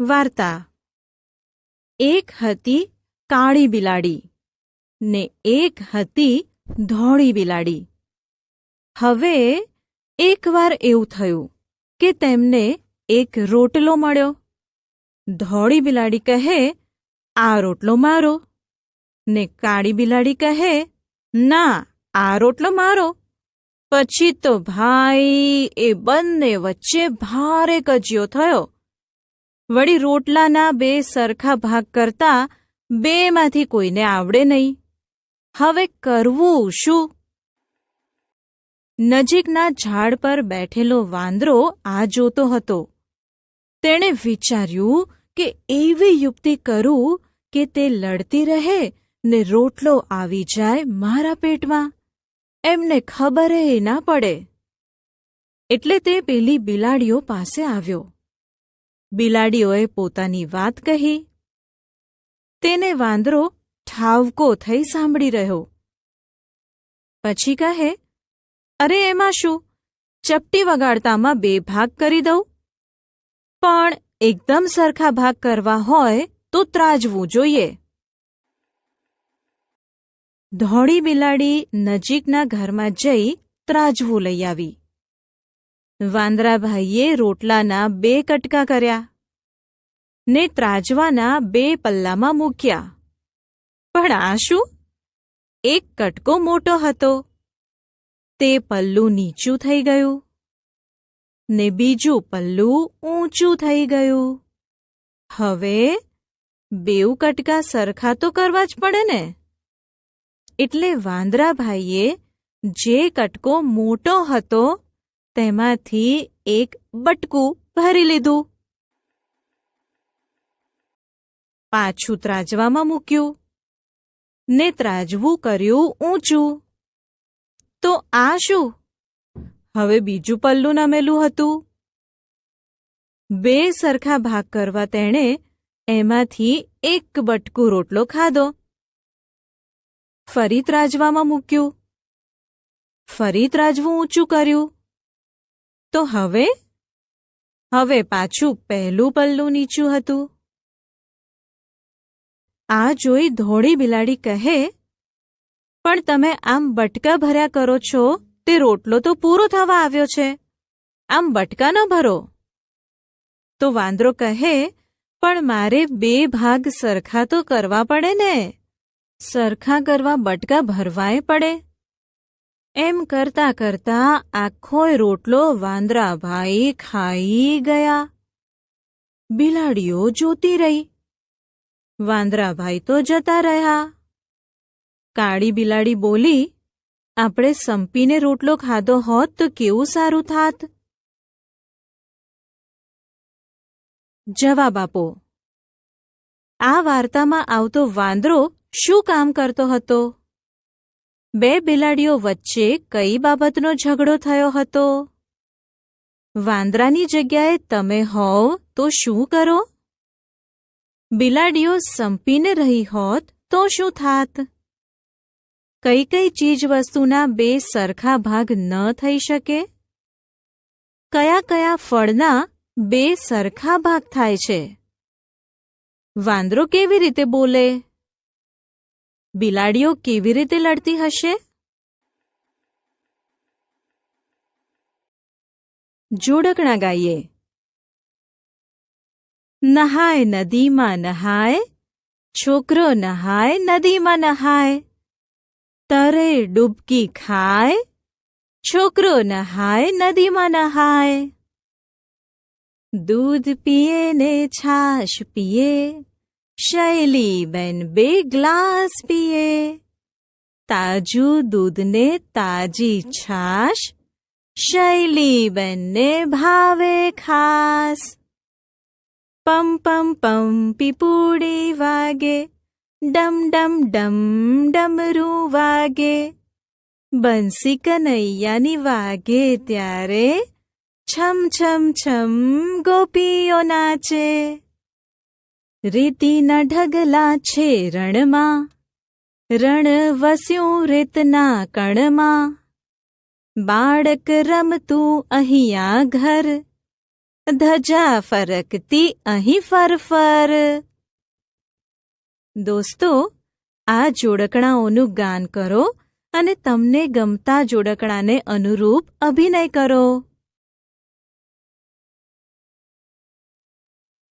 વાર્તા. એક હતી કાળી બિલાડી ને એક હતી ધોળી બિલાડી. હવે એકવાર એવું થયું કે તેમને એક રોટલો મળ્યો. ધોળી બિલાડી કહે, આ રોટલો મારો. ને કાળી બિલાડી કહે, ના, આ રોટલો મારો. પછી તો ભાઈ, એ બંને વચ્ચે ભારે કજિયો થયો. વળી રોટલાના બે સરખા ભાગ કરતા બેમાંથી કોઈને આવડે નહીં. હવે કરવું શું? નજીકના ઝાડ પર બેઠેલો વાંદરો આ જોતો હતો. તેણે વિચાર્યું કે એવી યુક્તિ કરું કે તે લડતી રહે ને રોટલો આવી જાય મારા પેટમાં. એમને ખબરે ના પડે. એટલે તે પેલી બિલાડીઓ પાસે આવ્યો. બિલાડીઓએ પોતાની વાત કહી. તેને વાંદરો ઠાવકો થઈ સાંભળી રહ્યો. પછી કહે, અરે, એમાં શું? ચપટી વગાડતામાં બે ભાગ કરી દઉં? પણ એકદમ સરખા ભાગ કરવા હોય તો ત્રાજવું જોઈએ. ધોળી બિલાડી નજીકના ઘરમાં જઈ ત્રાજવું લઈ આવી. વાંદરાભાઈએ રોટલાના બે કટકા કર્યા. ને ત્રાજવાના બે પલ્લામાં મૂક્યા. પણ આ શું? એક કટકો મોટો હતો. તે પલ્લું નીચું થઈ ગયું. ને બીજું પલ્લું ઊંચું થઈ ગયું. હવે બેઉ કટકા સરખા તો કરવા જ પડે ને? એટલે વાંદરાભાઈએ જે કટકો મોટો હતો તેમાંથી એક બટકું ભરી લીધું. પાછું ત્રાજવામાં મૂક્યું. ને ત્રાજવું કર્યું ઊંચું. તો આ શું? હવે બીજું પલ્લું નમેલું હતું. બે સરખા ભાગ કરવા તેણે એમાંથી એક બટકું રોટલો ખાધો. ફરી ત્રાજવામાં મૂક્યું. ફરી ત્રાજવું ઊંચું કર્યું. તો હવે? હવે પાછું પહેલું પલ્લું નીચું હતું. આ જોઈ ધોળી બિલાડી કહે, પણ તમે આમ બટકા ભર્યા કરો છો, તે રોટલો તો પૂરો થવા આવ્યો છે. આમ બટકા ન ભરો. તો વાંદરો કહે, પણ મારે બે ભાગ સરખા તો કરવા પડે ને. સરખા કરવા બટકા ભરવાય પડે. એમ કરતા કરતા આખોય રોટલો વાંદરાભાઈ ખાઈ ગયા. બિલાડીઓ જોતી રહી. વાંદરાભાઈ તો જતા રહ્યા. કાળી બિલાડી બોલી, આપણે સંપીને રોટલો ખાધો હોત તો કેવું સારું થાત? જવાબ આપો. આ વાર્તામાં આવતો વાંદરો શું કામ કરતો હતો? બે બિલાડીઓ વચ્ચે કઈ બાબતનો ઝઘડો થયો હતો? વાંદરાની જગ્યાએ તમે હોવ તો શું કરો? બિલાડીઓ સંપીને રહી હોત તો શું થાત? કઈ કઈ ચીજવસ્તુના બે સરખા ભાગ ન થઈ શકે? કયા કયા ફળના બે સરખા ભાગ થાય છે? વાંદરો કેવી રીતે બોલે? બિલાડીઓ કેવી રીતે લડતી હશે જોડકણા ગાઈએ નહાય નદીમાં નહાય છોકરો નહાય નદીમાં નહાય તરે ડૂબકી ખાય છોકરો નહાય નદીમાં નહાય દૂધ પીએ ને છાશ પીએ શૈલી બેન બે ગ્લાસ પીએ. તાજું દૂધને તાજી છાશ. શૈલી બેનને ભાવે ખાસ. પમ પમ પમ પીપુડી વાગે. ડમ ડમ ડમ ડમરું વાગે. બંસી કનૈયાની વાગે ત્યારે છમ છમ છમ ગોપીઓ નાચે. રેતીના ઢગલા છે રણમાં રણ વસ્યું રેતના કણમાં. બાળક રમતું અહીંયા ઘર, ધજા ફરકતી અહીં ફરફર. દોસ્તો, આ જોડકણાઓનું ગાન કરો અને તમને ગમતા જોડકણાને અનુરૂપ અભિનય કરો.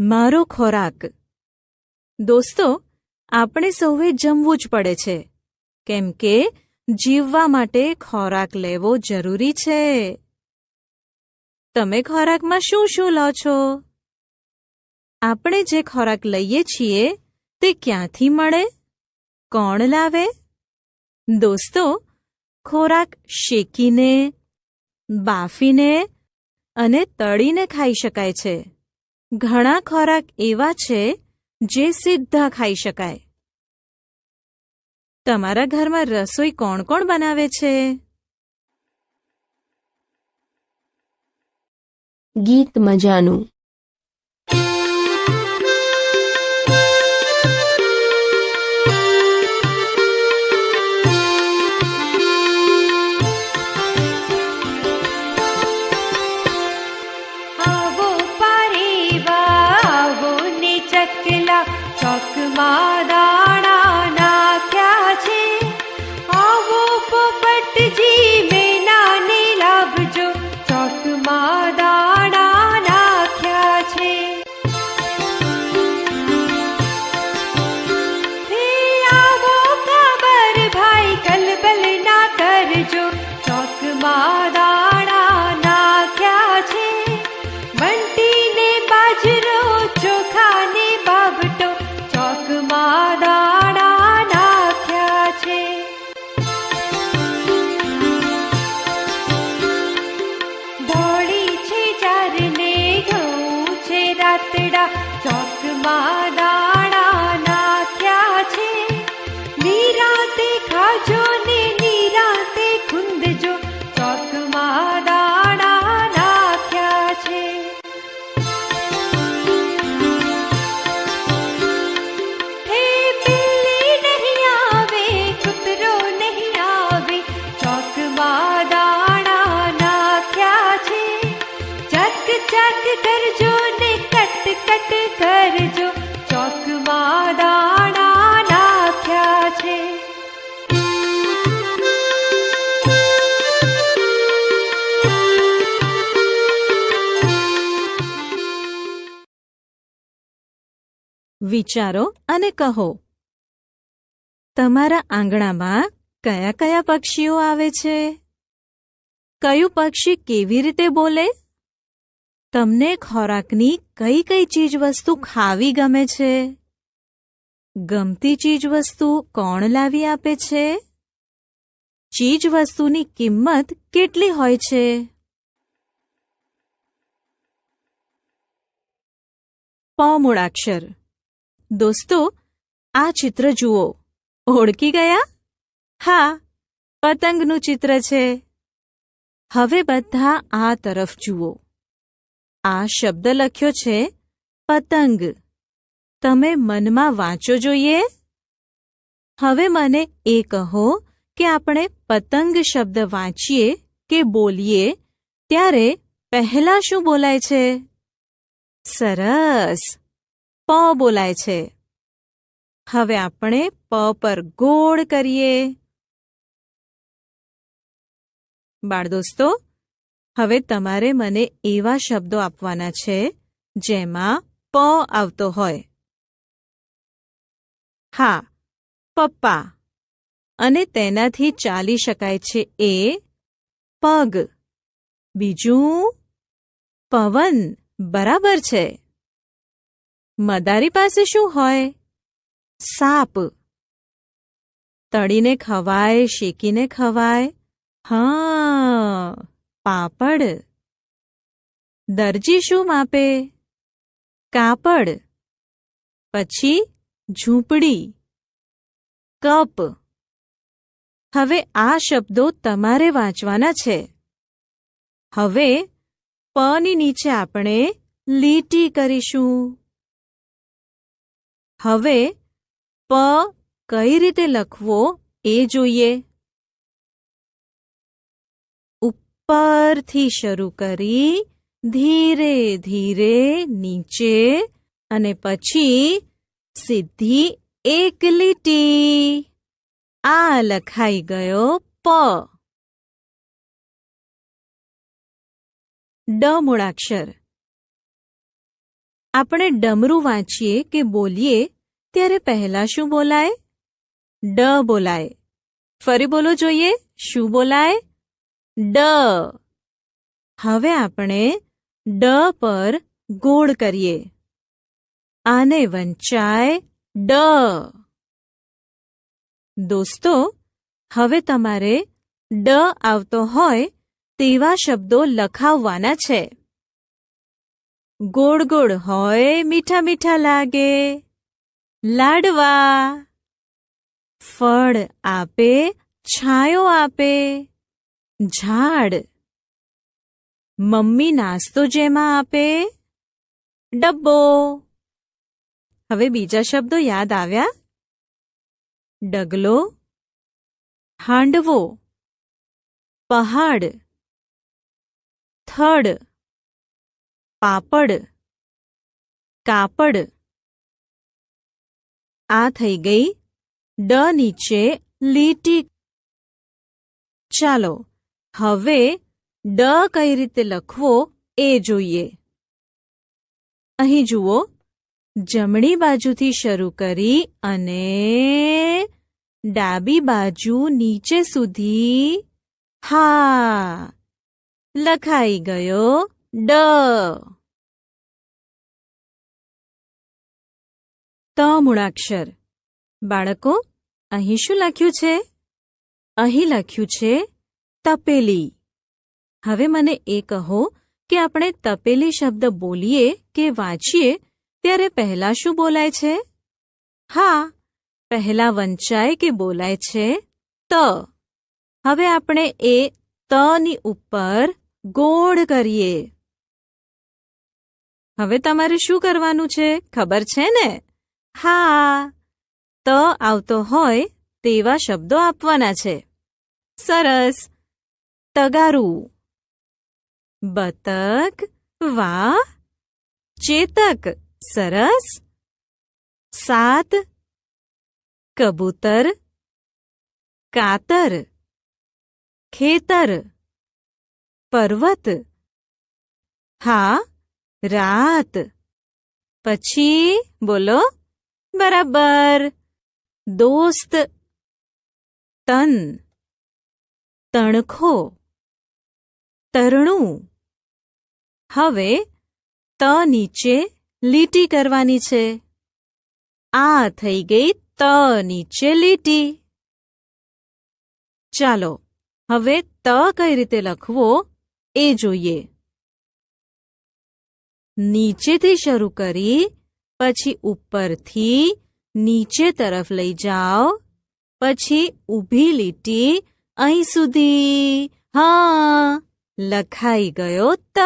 મારો ખોરાક. દોસ્તો, આપણે સૌએ જમવું જ પડે છે. કેમ કે, જીવવા માટે ખોરાક લેવો જરૂરી છે. તમે ખોરાકમાં શું શું લો છો? આપણે જે ખોરાક લઈએ છીએ, તે ક્યાંથી મળે? કોણ લાવે? દોસ્તો, ખોરાક શેકીને, બાફીને અને તળીને ખાઈ શકાય છે. ઘણા ખોરાક એવા છે જે સીધા ખાઈ શકાય. તમારા ઘરમાં રસોઈ કોણ કોણ બનાવે છે? ગીત મજાનું. વિચારો અને કહો. તમારા આંગણામાં કયા કયા પક્ષીઓ આવે છે? કયું પક્ષી કેવી રીતે બોલે? તમને ખોરાકની કઈ કઈ ચીજવસ્તુ ખાવી ગમે છે? ગમતી ચીજવસ્તુ કોણ લાવી આપે છે? ચીજવસ્તુની કિંમત કેટલી હોય છે? પ મૂળાક્ષર દોસ્તો, આ ચિત્ર જુઓ. ઓળખી ગયા? હા, પતંગનું ચિત્ર છે. હવે બધા આ તરફ જુઓ. આ શબ્દ લખ્યો છે, પતંગ. તમે મનમાં વાંચો જોઈએ? હવે મને એ કહો કે આપણે પતંગ શબ્દ વાંચીએ કે બોલીએ, ત્યારે પહેલા શું બોલાય છે? સરસ. પ બોલાય છે. હવે આપણે પ પર ગોળ કરીએ. બાળદોસ્તો, હવે તમારે મને એવા શબ્દો આપવાના છે, જેમાં પ આવતો હોય. હા, પપ્પા. અને તેનાથી ચાલી શકાય છે એ, પગ. બીજું, પવન. બરાબર છે. મદારી પાસે શું હોય? સાપ. તળીને ખવાય શેકીને ખવાય? હા પાપડ. દરજી શું માપે? કાપડ. પછી ઝૂંપડી. કપ. હવે આ શબ્દો તમારે વાંચવાના છે. હવે પની નીચે આપણે લીટી કરીશું. હવે, પ કઈ રીતે લખવો એ જોઈએ. ઉપરથી શરૂ કરી, ધીરે ધીરે, નીચે, અને પછી સીધી એક લીટી આ લખાઈ ગયો પ. ડ મૂળાક્ષર. આપણે ડમરું વાંચીએ કે બોલીએ, ત્યારે પહેલા શું બોલાય? ડ બોલાય. ફરી બોલો જોઈએ, શું બોલાય? ડ. હવે આપણે ડ પર ગોળ કરીએ. આને વંચાય ડ. દોસ્તો, હવે તમારે ડ આવતો હોય તેવા શબ્દો લખાવવાના છે. ગોળ ગોળ હોય મીઠા મીઠા લાગે લાડવા ફળ આપે છાયો આપે ઝાડ મમ્મી નાસ્તો જેમાં આપે ડબ્બો હવે બીજા શબ્દો યાદ આવ્યા ડગલો હાંડવો પહાડ થડ પાપડ. કાપડ. આ થઈ ગઈ. ડ નીચે લીટી. ચાલો, હવે ડ કઈ રીતે લખવો એ જોઈએ. અહીં જુઓ, જમણી બાજુથી શરૂ કરી અને ડાબી બાજુ નીચે સુધી હા લખાઈ ગયો. ડ. ત મૂળાક્ષર. બાળકો, અહીં શું લખ્યું છે? અહીં લખ્યું છે, તપેલી. હવે મને એ કહો કે આપણે તપેલી શબ્દ બોલીએ કે વાંચીએ, ત્યારે પહેલા શું બોલાય છે? હા, પહેલા વંચાય કે બોલાય છે? ત. હવે આપણે એ તની ઉપર ગોળ કરીએ. હવે તમારે શું કરવાનું છે? ખબર છે ને? હા. ત આવતો હોય તેવા શબ્દો આપવાના છે. સરસ. તગારું. બતક, વાહ. ચેતક, સરસ. સાત. કબૂતર. કાતર. ખેતર. પર્વત. હા. રાત. પછી બોલો, બરાબર. દોસ્ત. તન. તણખો. તરણું. હવે, ત નીચે લીટી કરવાની છે. આ થઈ ગઈ ત નીચે લીટી. ચાલો, હવે ત કઈ રીતે લખવો એ જોઈએ. નીચેથી શરૂ કરી, પછી ઉપરથી નીચે તરફ લઈ જાઓ, પછી ઊભી લીટી અહીં સુધી, હા, લખાઈ ગયો ત.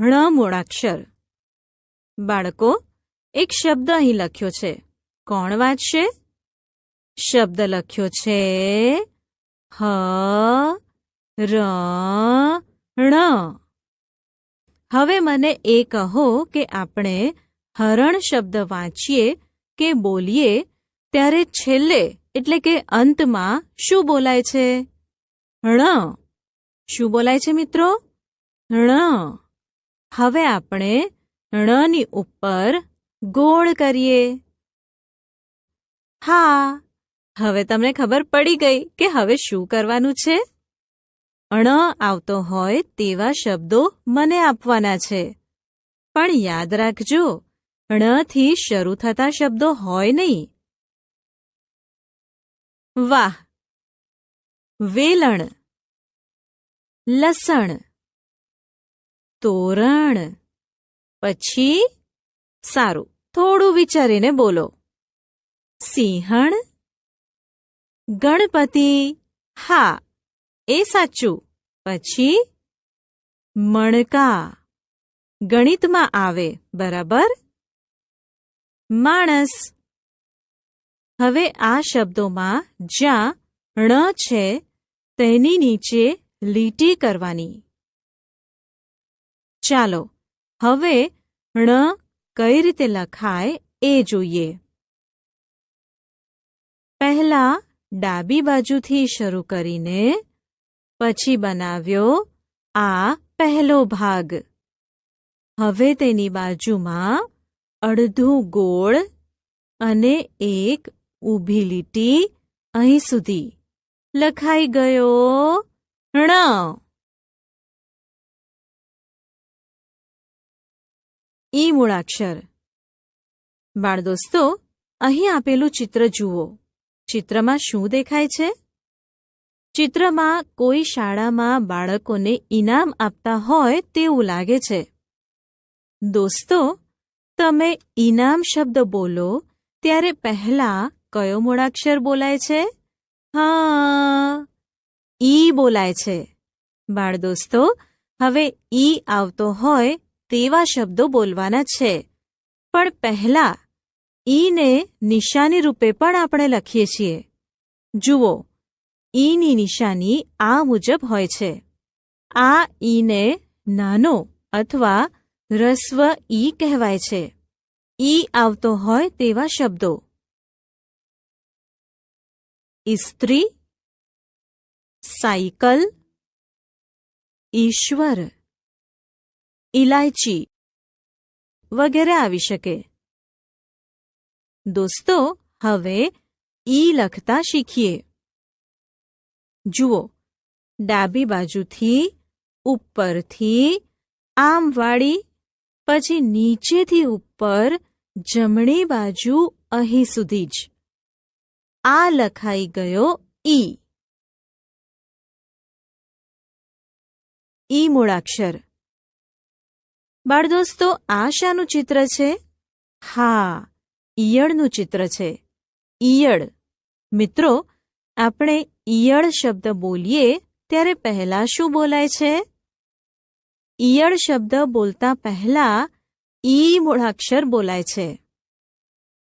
ણ મૂળાક્ષર. બાળકો, એક શબ્દ અહીં લખ્યો છે. કોણ વાંચશે? શબ્દ લખ્યો છે, હ ર ણ હવે મને એ કહો કે આપણે હરણ શબ્દ વાંચીએ કે બોલીએ, ત્યારે છેલ્લે, એટલે કે અંતમાં, શું બોલાય છે? ણ શું બોલાય છે મિત્રો? ણ હવે આપણે ણની ઉપર ગોળ કરીએ. હા. હવે તમને ખબર પડી ગઈ કે હવે શું કરવાનું છે? અણ આવતો હોય તેવા શબ્દો મને આપવાના છે. પણ યાદ રાખજો, અણથી શરૂ થતા શબ્દો હોય નહીં. વાહ. વેલણ. લસણ. તોરણ. પછી સારું, થોડું વિચારીને બોલો. સિંહણ. ગણપતિ. હા. એ સાચું. પછી? મણકા. ગણિતમાં આવે, બરાબર? માણસ. હવે આ શબ્દોમાં જ્યાં ણ છે, તેની નીચે લીટી કરવાની. ચાલો, હવે ણ કઈ રીતે લખાય એ જોઈએ. પહેલા ડાબી બાજુથી શરૂ કરીને પછી બનાવ્યો આ પહેલો ભાગ. હવે તેની બાજુમાં અડધું ગોળ અને એક ઊભી લીટી અહીં સુધી. લખાઈ ગયો ણ. ઈ મૂળાક્ષર. બાળ દોસ્તો, અહીં આપેલું ચિત્ર જુઓ. ચિત્રમાં શું દેખાય છે? ચિત્રમાં કોઈ શાળામાં બાળકોને ઇનામ આપતા હોય તેવું લાગે છે. દોસ્તો, તમે ઇનામ શબ્દ બોલો ત્યારે પહેલા કયો મૂળાક્ષર બોલાય છે? હા, ઈ બોલાય છે. બાળ દોસ્તો, હવે ઈ આવતો હોય તેવા શબ્દો બોલવાના છે. પણ પહેલા ઈને નિશાની રૂપે પણ આપણે લખીએ છીએ. જુઓ ઈની નિશાની આ મુજબ હોય છે. આ ઈને નાનો અથવા રસ્વ ઈ કહેવાય છે. ઈ આવતો હોય તેવા શબ્દો. ઇસ્ત્રી, સાયકલ, ઈશ્વર ઇલાયચી વગેરે આવી શકે. દોસ્તો, હવે ઈ લખતા શીખીએ. જુઓ, ડાબી બાજુથી ઉપરથી આમ વાળી પછી નીચેથી ઉપર જમણી બાજુ અહીં સુધી જ. આ લખાઈ ગયો ઈ. ઈ મૂળાક્ષર. બાળ દોસ્તો આ શાનું ચિત્ર છે? હા, ઈયળનું ચિત્ર છે. ઈયળ. મિત્રો, આપણે ઈયળ શબ્દ બોલીએ, ત્યારે પહેલા શું બોલાય છે? ઈયળ શબ્દ બોલતા પહેલા ઈ મૂળાક્ષર બોલાય છે.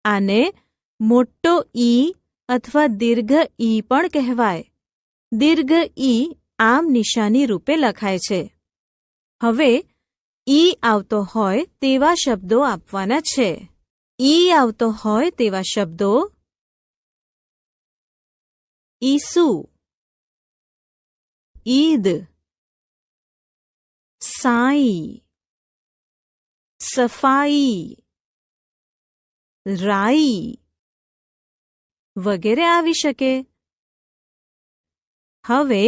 આને મોટો ઈ અથવા દીર્ઘ ઈ પણ કહેવાય. દીર્ઘ ઈ આમ નિશાની રૂપે લખાય છે. હવે ઈ આવતો હોય તેવા શબ્દો આપવાના છે. ઈ આવતો હોય તેવા શબ્દો ઈસુ ઈદ સાઈ સફાઈ રાઈ વગેરે આવી શકે હવે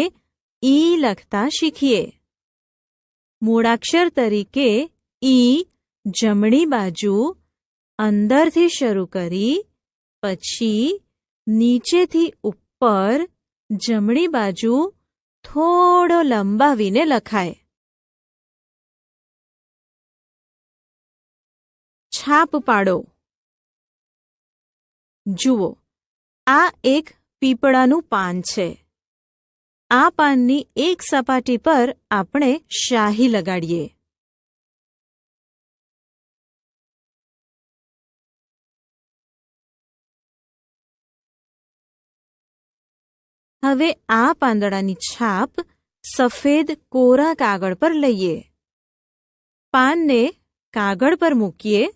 ઈ લખતા શીખીએ મૂળાક્ષર તરીકે ઈ જમણી બાજુ અંદરથી શરૂ કરી પછી નીચેથી ઉપર જમણી બાજુ થોડો લંબાવીને લખાય. છાપ પાડો. જુઓ, આ એક પીપળાનું પાન છે. આ પાનની એક સપાટી પર આપણે શાહી લગાડીએ. હવે આ પાંદડાની છાપ સફેદ કોરા કાગળ પર લઈએ. પાનને કાગળ પર મૂકીએ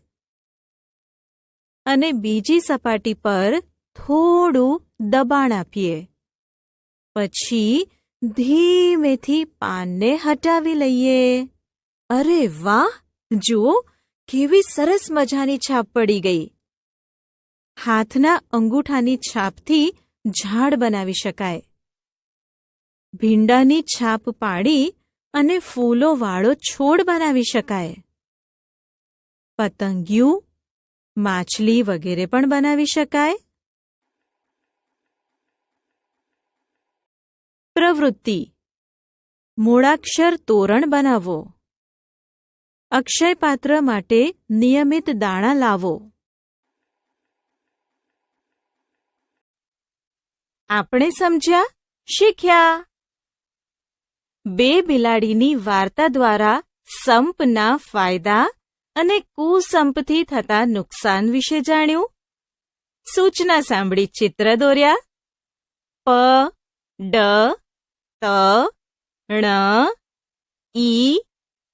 અને બીજી સપાટી પર થોડું દબાણ આપીએ. પછી ધીમેથી પાનને હટાવી લઈએ. અરે વાહ! જુઓ, કેવી સરસ મજાની છાપ પડી ગઈ. હાથના અંગૂઠાની છાપથી ઝાડ બનાવી શકાય. ભીંડાની છાપ પાડી અને ફૂલોવાળો છોડ બનાવી શકાય. પતંગિયું, માછલી વગેરે પણ બનાવી શકાય. પ્રવૃત્તિ. મૂળાક્ષર તોરણ બનાવો. અક્ષયપાત્ર માટે નિયમિત દાણા લાવો. આપણે સમજ્યા? શીખ્યા? બે બિલાડીની વાર્તા દ્વારા સંપના ફાયદા અને કુસંપથી થતા નુકસાન વિશે જાણ્યું? સૂચના સાંભળી ચિત્ર દોર્યા. પ, ડ, ત, ણ ઈ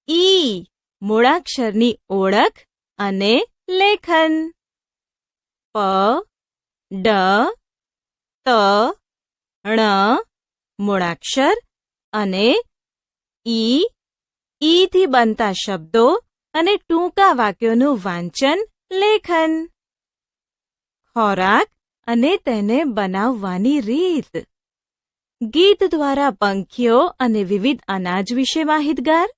ઈ મૂળાક્ષરની ઓળખ અને લેખન. પ, ડ ત, ણ, મૂળાક્ષર અને ઈ થી બનતા શબ્દો અને ટૂંકા વાક્યોનું વાંચન, લેખન. ખોરાક અને તેને બનાવવાની રીત. ગીત દ્વારા પંખીઓ અને વિવિધ અનાજ વિશે માહિતગાર?